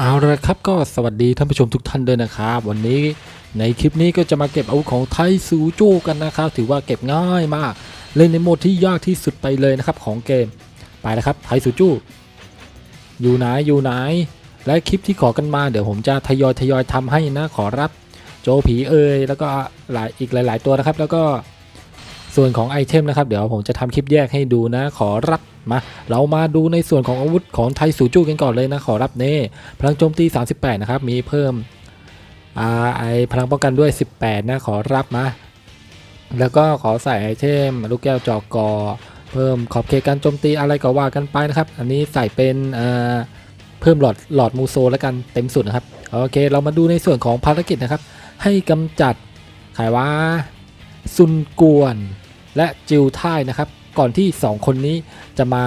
เอาละครับก็สวัสดีท่านผู้ชมทุกท่านด้วยนะครับ วันนี้ในคลิปนี้ก็จะมาเก็บอาวุธของไทซูจูกันนะครับ ถือว่าเก็บง่ายมากเล่นในโหมดที่ยากที่สุดไปเลยนะครับของเกมไปแล้วครับไทซูจูอยู่ไหนอยู่ไหน และคลิปที่ขอกันมาเดี๋ยวผมจะทยอยทยอยทำให้นะขอรับ โจผีเอยแล้วก็หลายอีกหลาย ๆ ตัวนะครับ แล้วก็ส่วนของไอเทมนะครับ เดี๋ยวผมจะทำคลิปแยกให้ดูนะขอรับ มาเรามาดูในส่วนของอาวุธของไทซูจูกันก่อนเลยนะขอรับเน่พลังโจมตี 38 นะครับ มีเพิ่มอาไอพลังป้องกันด้วย 18 นะขอรับมา แล้วก็ขอใส่ไอเทมลูกแก้วจอกอ เพิ่มขอบเขตการโจมตีอะไรก็ว่ากันไปนะครับ อันนี้ใส่เป็นเพิ่มหลอดหลอดมูโซแล้วกันเต็มสุดนะครับ โอเค เรามาดูในส่วนของภารกิจนะครับ ให้กำจัดไขว่าซุนกวนและจิวท่ายนะครับ ก่อนที่ 2 คนนี้จะมา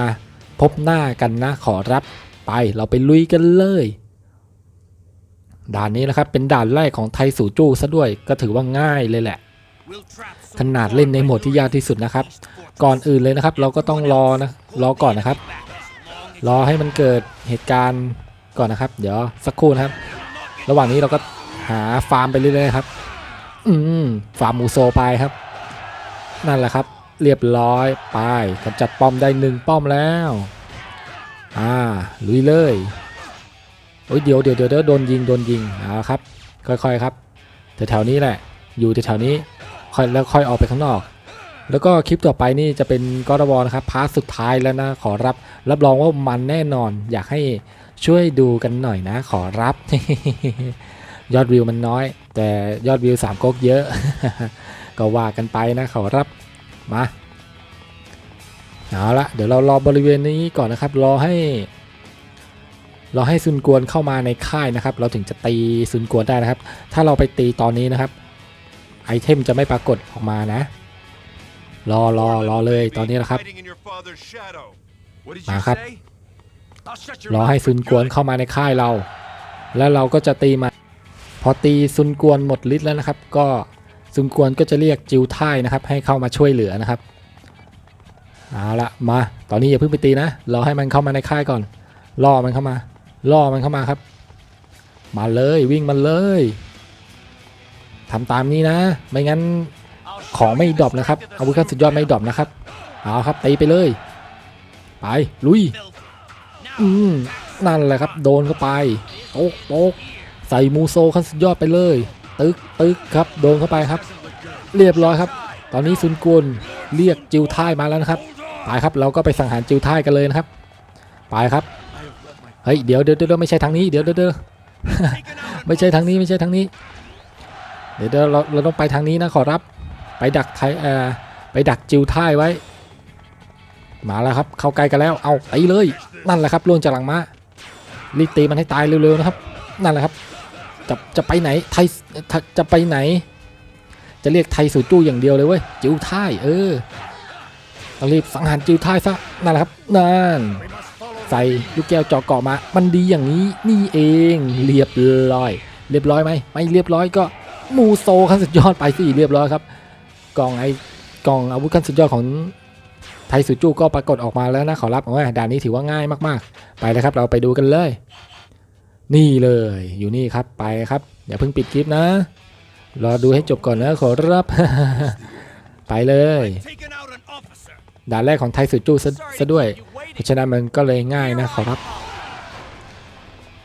พบหน้ากันนะขอรับไปเราไปลุยกันเลย ด่านนี้นะครับเป็นด่านแรกของไทสูจูซะด้วยก็ถือว่าง่ายเลยแหละ ขนาดเล่นในโหมดที่ยากที่สุดนะครับ ก่อนอื่นเลยนะครับ เราก็ต้องรอนะรอก่อนนะครับ รอให้มันเกิดเหตุการณ์ก่อนนะครับ เดี๋ยวสักครู่นะครับ ระหว่างนี้เราก็หาฟาร์มไปเรื่อยๆครับ อืมฟาร์มมูโซไปครับ นั่นแหละครับ เรียบร้อยไปกำจัดป้อมได้หนึ่งป้อมแล้วอ่าลุยเลยโอ้ยเดี๋ยวเดี๋ยวเดี๋ยวโดนยิงโดนยิงเอาละครับ ค่อยๆครับแถวๆนี้แหละ อยู่แถวๆนี้ค่อยแล้วค่อยออกไปข้างนอก แล้วก็คลิปต่อไปนี่จะเป็นกอร์บอนะครับพาร์ทสุดท้ายแล้วนะขอรับ รับรองว่ามันแน่นอน อยากให้ช่วยดูกันหน่อยนะ ขอรับ ยอดวิวมันน้อย แต่ยอดวิวสามก๊กเยอะ ก็ว่ากันไปนะขอรับ มาเอาละเดี๋ยวเรารอบริเวณนี้ก่อนนะครับรอให้รอให้ซุนกวนเข้ามาในค่ายนะครับ เราถึงจะตีซุนกวนได้นะครับ ถ้าเราไปตีตอนนี้นะครับ ไอเทมจะไม่ปรากฏออกมานะ รอรอรอเลยตอนนี้นะครับมาครับ รอให้ซุนกวนเข้ามาในค่ายเรา แล้วเราก็จะตีมา พอตีซุนกวนหมดฤทธิ์แล้วนะครับ ก็ ซุนกวนก็จะเรียกจิวท่ายนะครับ ให้เข้ามาช่วยเหลือนะครับเอาละมา ตอนนี้อย่าเพิ่งไปตีนะ เรอให้มันเข้ามาในค่ายก่อน ล่อมันเข้ามา ล่อมันเข้ามาครับ มาเลยวิ่งมันเลยทำตามนี้นะ ไม่งั้นของไม่ดรอปนะครับ อาวุธขั้นสุดยอดไม่ดรอปนะครับ เอาครับตีไปเลย ไปลุย อืมนั่นแหละครับ โดนเข้าไปโป๊กโป๊กใส่มูโซขั้นสุดยอดไปเลย ตึกตึกครับโดนเข้าไปครับ เรียบร้อยครับ ตอนนี้ซุนกวนเรียกจิวท่ายมาแล้วนะครับไปครับเราก็ไปสังหารจิวท่ายกันเลยนะครับไปครับเฮ้ยเดี๋ยวเดี๋ยวเดี๋ยวไม่ใช่ทางนี้เดี๋ยวเดี๋ยวไม่ใช่ทางนี้ไม่ใช่ทางนี้ เดี๋ยวเดี๋ยวเราเราต้องไปทางนี้นะขอรับ ไปดักไทยเอ่อไปดักจิวท่ายไว้ มาแล้วครับ เข้าใกล้กันแล้วเอาตีเลย นั่นแหละครับล่วงจากหลังมารีบตีมันให้ตายเร็วๆนะครับ นั่นแหละครับ จะจะไปไหนไทยจะไปไหน จะเรียกไทยสู่จู้อย่างเดียวเลยเว้ยจิวท่ายเออต้องรีบสังหารจิวท่ายซะนั่นแหละครับนั่นใส่ลูกแก้วจอเกาะมา มันดีอย่างนี้นี่เองเรียบร้อย เรียบร้อยไหมไม่เรียบร้อยก็มูโซขั้นสุดยอดไปสิเรียบร้อยครับกล่องไอกล่องอาวุธขั้นสุดยอดของไทยสุจูก็ปรากฏออกมาแล้วนะขอรับโอ้ยด่านนี้ถือว่าง่ายมากๆ ไปเลยครับเราไปดูกันเลย นี่เลยอยู่นี่ครับไปครับ อย่าเพิ่งปิดคลิปนะ รอดูให้จบก่อนนะขอรับ ไปเลย ด่านแรกของไทยสุจูซะซะด้วยเพราะฉะนั้นมันก็เลยง่ายนะขอรับ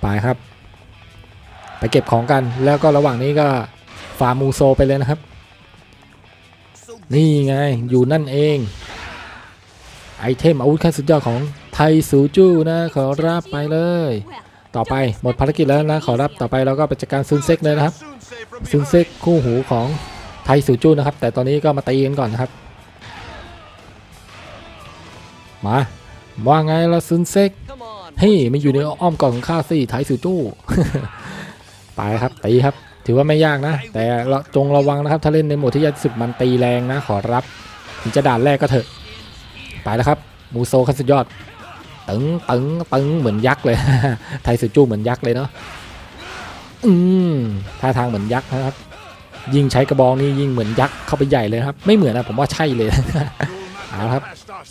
ไปครับ ไปเก็บของกันแล้วก็ระหว่างนี้ก็ฟาร์มมูโซไปเลยนะครับ นี่ไงอยู่นั่นเอง ไอเทมอาวุธขั้นสุดยอดของไทยสูจูนะขอรับไปเลย ต่อไปหมดภารกิจแล้วนะขอรับต่อไปเราก็ไปจัดการซุนเซ็กเลยนะครับซุนเซ็กคู่หูของไทยสูจูนะครับ แต่ตอนนี้ก็มาตีกันก่อนนะครับ มาว่าไงล่ะซุนเซ็กเฮ้ยมันอยู่ในอ้อมกอดของข้าสิไทยสูจูไปครับตีครับ ถือว่าไม่ยากนะ แต่เราจงระวังนะครับ ถ้าเล่นในโหมดที่ยากสุดมันตีแรงนะ ขอรับถึงจะด่านแรกก็เถอะ ไปแล้วครับ มูโซขั้นสุดยอด ตึงตึงตึงเหมือนยักษ์เลย ไทยสุจูเหมือนยักษ์เลยเนาะอืมท่าทางเหมือนยักษ์นะครับ ยิ่งใช้กระบองนี่ยิ่งเหมือนยักษ์เข้าไปใหญ่เลยครับ ไม่เหมือนนะผมว่าใช่เลยเอาละครับ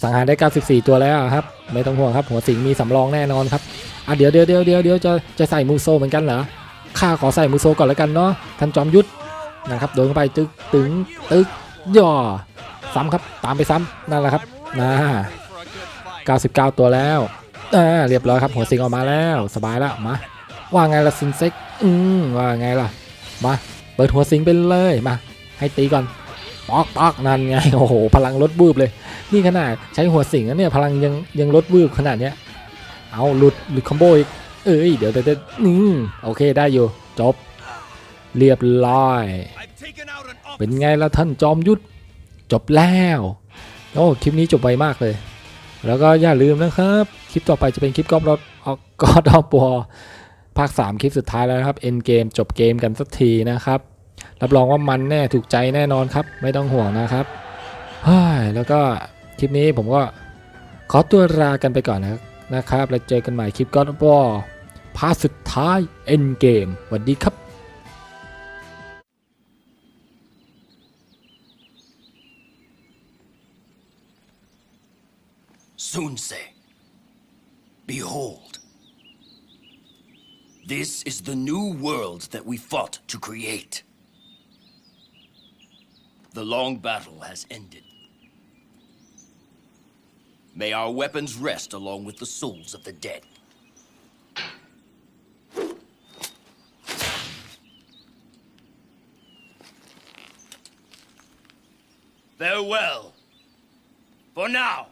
สังหารได้ 94 ตัวแล้วครับ ไม่ต้องห่วงครับ หัวสิงมีสำรองแน่นอนครับอะเดี๋ยวเดี๋ยวเดี๋ยวเดี๋ยวเดี๋ยวจะจะใส่มูโซเหมือนกันเหรอข้าขอใส่มูโซก่อนแล้วกันเนาะท่านจอมยุทธนะครับโดนเข้าไปตึกตึงตึกย่อซ้ำครับตามไปซ้ำนั่นแหละครับนะ 99 ตัวแล้วอ่าเรียบร้อยครับหัวสิงออกมาแล้วสบายแล้วมาว่าไงล่ะสิงเซ็กอืมว่าไงล่ะมาเปิดหัวสิงไปเลยมา ให้ตีก่อนปอกปอกนั่นไงโอ้โหพลังลดบูบเลย นี่ขนาดใช้หัวสิงนะเนี่ยพลังยังยังลดวืบขนาดเนี้ยเอาหลุดหลุดคอมโบอีกเอ้ยเดี๋ยวเดี๋ยวเดี๋ยวอืมโอเคได้อยู่จบ เรียบร้อย เป็นไงล่ะท่านจอมยุทธจบแล้วโอ้คลิปนี้จบไวมากเลย แล้วก็อย่าลืมนะครับ คลิปต่อไปจะเป็นคลิปกอล์ฟรถออกกอดอปอภาค 3 คลิปสุดท้ายแล้วนะครับเอ็นเกมจบเกมกันสักทีนะครับ รับรองว่ามันแน่ถูกใจแน่นอนครับ ไม่ต้องห่วงนะครับเฮ้ยแล้วก็คลิปนี้ผมก็ขอตัวลากันไปก่อนนะครับนะครับแล้วเจอกันใหม่คลิปก็อปอพาร์ทสุดท้ายเอ็นเกมสวัสดีครับ Sunse, behold. This is the new world that we fought to create. The long battle has ended. May our weapons rest along with the souls of the dead. Farewell. For now.